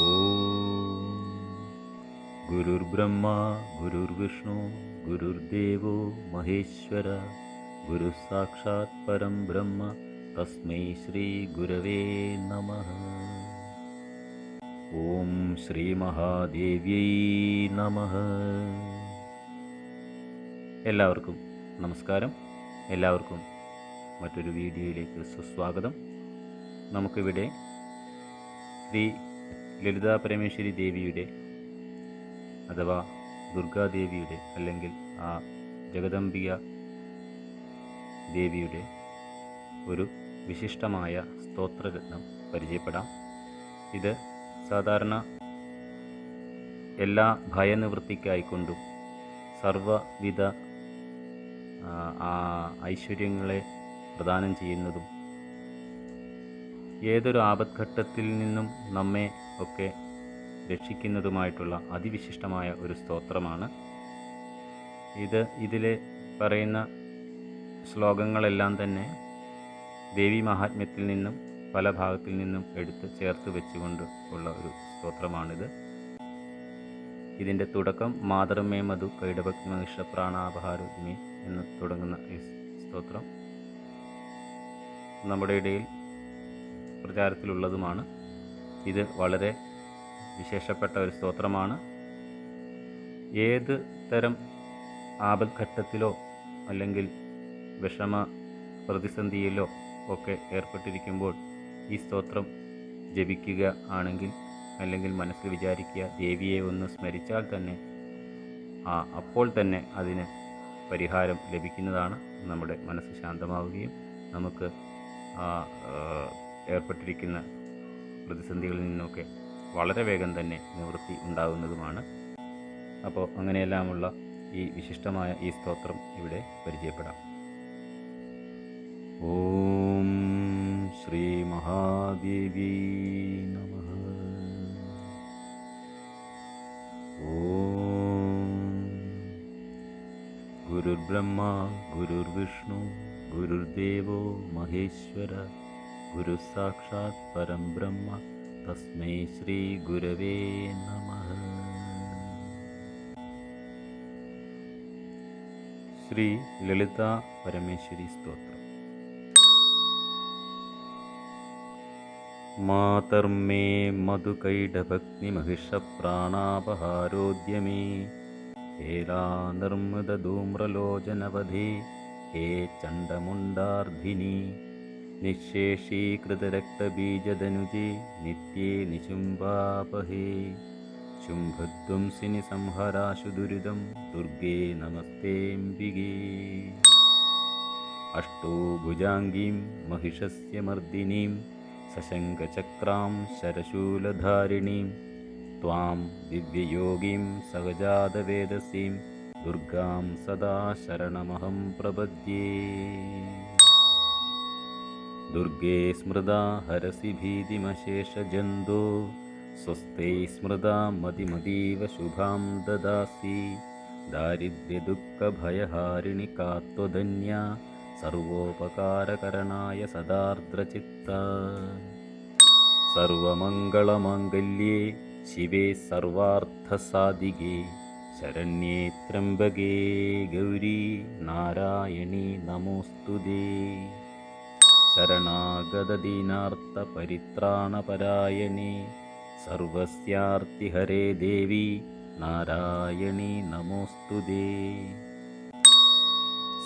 ഓം. ഗുരുർബ്രഹ്മ ഗുരുർവിഷ്ണു ഗുരുർദേവോ മഹേശ്വര ഗുരു സാക്ഷാത് പരം ബ്രഹ്മ തസ്മൈ ശ്രീ ഗുരവേ നമ. ഓം ശ്രീ മഹാദേവ്യൈ നമ. എല്ലാവർക്കും നമസ്കാരം. എല്ലാവർക്കും മറ്റൊരു വീഡിയോയിലേക്ക് സുസ്വാഗതം. നമുക്കിവിടെ ശ്രീ ലളിതാ പരമേശ്വരി ദേവിയുടെ അഥവാ ദുർഗാദേവിയുടെ അല്ലെങ്കിൽ ആ ജഗദംബിക ദേവിയുടെ ഒരു വിശിഷ്ടമായ സ്തോത്രരത്നം പരിചയപ്പെടാം. ഇത് സാധാരണ എല്ലാ ഭയനിവൃത്തിക്കായിക്കൊണ്ടും സർവവിധ ഐശ്വര്യങ്ങളെ പ്രദാനം ചെയ്യുന്നതും ഏതൊരു ആപത്ഘട്ടത്തിൽ നിന്നും നമ്മെ ഒക്കെ രക്ഷിക്കുന്നതുമായിട്ടുള്ള അതിവിശിഷ്ടമായ ഒരു സ്തോത്രമാണ്. ഇത് ഇതിൽ പറയുന്ന ശ്ലോകങ്ങളെല്ലാം തന്നെ ദേവി മഹാത്മ്യത്തിൽ നിന്നും പല ഭാഗത്തിൽ നിന്നും എടുത്ത് ചേർത്ത് വെച്ചുകൊണ്ട് ഉള്ള ഒരു സ്തോത്രമാണിത്. ഇതിന്റെ തുടക്കം മാതൃമേ മധു കൈടഭക്തി മഹിഷ പ്രാണാപഹാരുമേ എന്ന് തുടങ്ങുന്ന ഈ സ്തോത്രം നമ്മുടെ ഇടയിൽ പ്രചാരത്തിലുള്ളതുമാണ്. ഇത് വളരെ വിശേഷപ്പെട്ട ഒരു സ്തോത്രമാണ്. ഏത് തരം ആപത്ഘട്ടത്തിലോ അല്ലെങ്കിൽ വിഷമ പ്രതിസന്ധിയിലോ ഒക്കെ ഏർപ്പെട്ടിരിക്കുമ്പോൾ ഈ സ്തോത്രം ജപിക്കുക ആണെങ്കിൽ അല്ലെങ്കിൽ മനസ്സിൽ വിചാരിക്കുക ദേവിയെ ഒന്ന് സ്മരിച്ചാൽ തന്നെ ആ അപ്പോൾ തന്നെ അതിന് പരിഹാരം ലഭിക്കുന്നതാണ്. നമ്മുടെ മനസ്സ് ശാന്തമാവുകയും നമുക്ക് ഏർപ്പെട്ടിരിക്കുന്ന പ്രതിസന്ധികളിൽ നിന്നൊക്കെ വളരെ വേഗം തന്നെ നിവൃത്തി ഉണ്ടാകുന്നതുമാണ്. അപ്പോൾ അങ്ങനെയെല്ലാമുള്ള ഈ വിശിഷ്ടമായ ഈ സ്തോത്രം ഇവിടെ പരിചയപ്പെടാം. ഓം ശ്രീ മഹാദേവി നമ. ഓം ഗുരുർബ്രഹ്മ ഗുരുർവിഷ്ണു ഗുരുർദേവോ गुरुस्साक्षात् परं ब्रह्म तस्मै श्रीगुरवे नमः। श्रीललितापरमेश्वरीस्तोत्र मातर्मे मधुकैडभग्निमहिषप्राणापहारोद्यमे मे हेदानर्मदधूम्रलोचनवधे हे चण्डमुण्डार्धिनी निःशेषीकृतरक्तबीजदनुजे नित्ये निशुम्बापहे शुम्भध्वंसिनि संहराशु दुरिदं दुर्गे नमस्तेऽम्बिगे अष्टो भुजाङ्गीं महिषस्य मर्दिनीं सशङ्खचक्रां शरशूलधारिणीं त्वां दिव्ययोगीं सहजातवेदसीं दुर्गां सदा शरणमहं प्रपद्ये दुर्गे स्मृदा हरसि भीतिमशेषजन्तो स्वस्ते स्मृदा मतिमतीव शुभां ददासि दारिद्र्यदुःखभयहारिणि का त्वधन्या सर्वोपकारकरणाय सदार्द्रचित्ता सर्वमङ्गलमाङ्गल्ये शिवे सर्वार्थसाधिके शरण्ये त्र्यम्बके गौरी नारायणी नमोऽस्तु ते शरणागतदीनार्तपरित्राणपरायणे सर्वस्यार्तिहरे देवी नारायणी नमोऽस्तु ते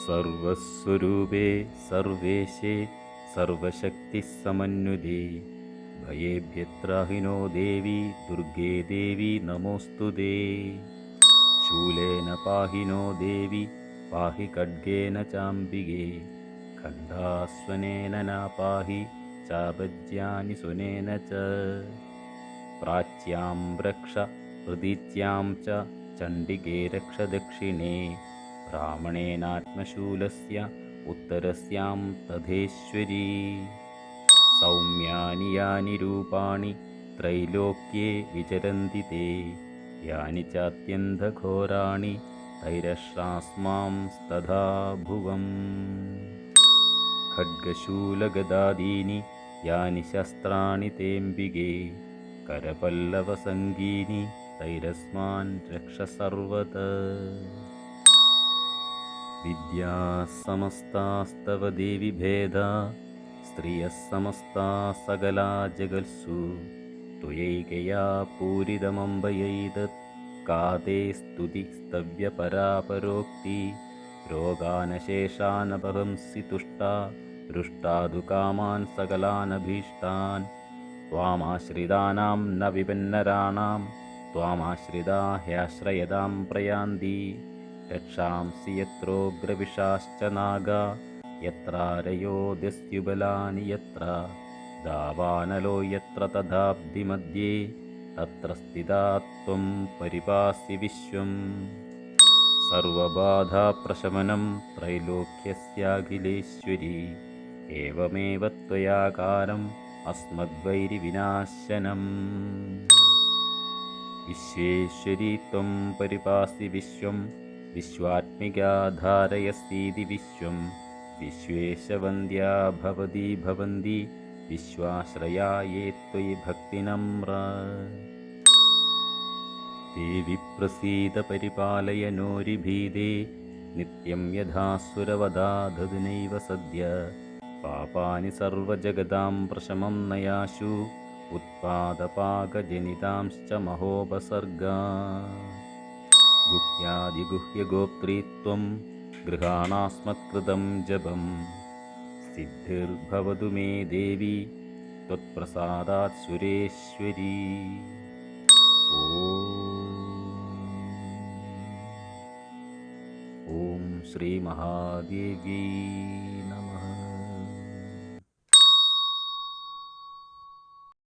सर्वस्वरूपे सर्वेशे सर्वशक्तिसमन्विते भयेभ्यत्राहिनो देवी दुर्गे देवी नमोऽस्तु ते शूलेन पाहि नो देवी पाहि खड्गेन चाम्बिगे खण्डास्वनेन न पाहि चापज्यानि सुनेन च प्राच्यां रक्ष प्रदीत्यां च चण्डिके रक्ष दक्षिणे ब्राह्मणेनात्मशूलस्य उत्तरस्यां तथेश्वरी सौम्यानि यानि रूपाणि त्रैलोक्ये विचरन्ति ते यानि चात्यन्तघोराणि तैरश्रास्मांस्तथा भुवम् खड्गशूलगदादीनि यानि शस्त्राणि तेऽम्बिके करपल्लवसङ्गीनि तैरस्मान् रक्ष सर्वत विद्याः समस्तास्तव देवि भेदा स्त्रियः समस्ता सकला जगत्सु त्वयैकया पूरितमम्बयैतत् का ते स्तुति स्तव्यपरापरोक्ति रोगानशेषानपहंसि तुष्टा ദൃഷ്ടാതുകാമാൻ സകലാനഭീഷ്ടാൻ. ത്വാമാശ്രിതാനാം ന വിപന്നരാണാം ത്വാമാശ്രിതാ ഹ്യാശ്രയതാം പ്രയാന്തി. രക്ഷാംസി യത്രോഗ്രവിഷാശ്ച നാഗ. യത്രാരയോ ദസ്യുബലാനി യത്ര. ദാവാനലോ യത്ര തഥാബ്ധി മധ്യേ. തത്ര സ്ഥിതാത്വം പരിപാസി വിശ്വം. സർവബാധാപ്രശമനം ത്രൈലോക്യസ്യാഖിലേശ്വരി. ഏവമേവ ത്വയാകാരം അസ്മദ്വൈരിവിനാശനം വിശ്വേശ്വരി ത്വം പരിപാസി വിശ്വം വിശ്വാത്മികാധാരയസീതി വിശ്വം വിശ്വേശവന്ദ്യാ ഭവതി ഭവന്തി വിശ്വാശ്രയാ യേ ത്വയി ഭക്തിനമ്ര. ദേവി പ്രസീത പരിപാലയനോരിഭീതേ നിത്യം യഥാസുരവദാധുനൈവ സദ്യ. पापानि सर्वजगदां प्रशमं नयाशु उत्पादपाकजनितांश्च महोपसर्गा। गुह्यादिगुह्यगोप्त्रीत्वं गृहाणास्मत्कृतं जपं। सिद्धिर्भवतु मे देवी त्वत्प्रसादात् सुरेश्वरी। ॐ श्रीमहादेवी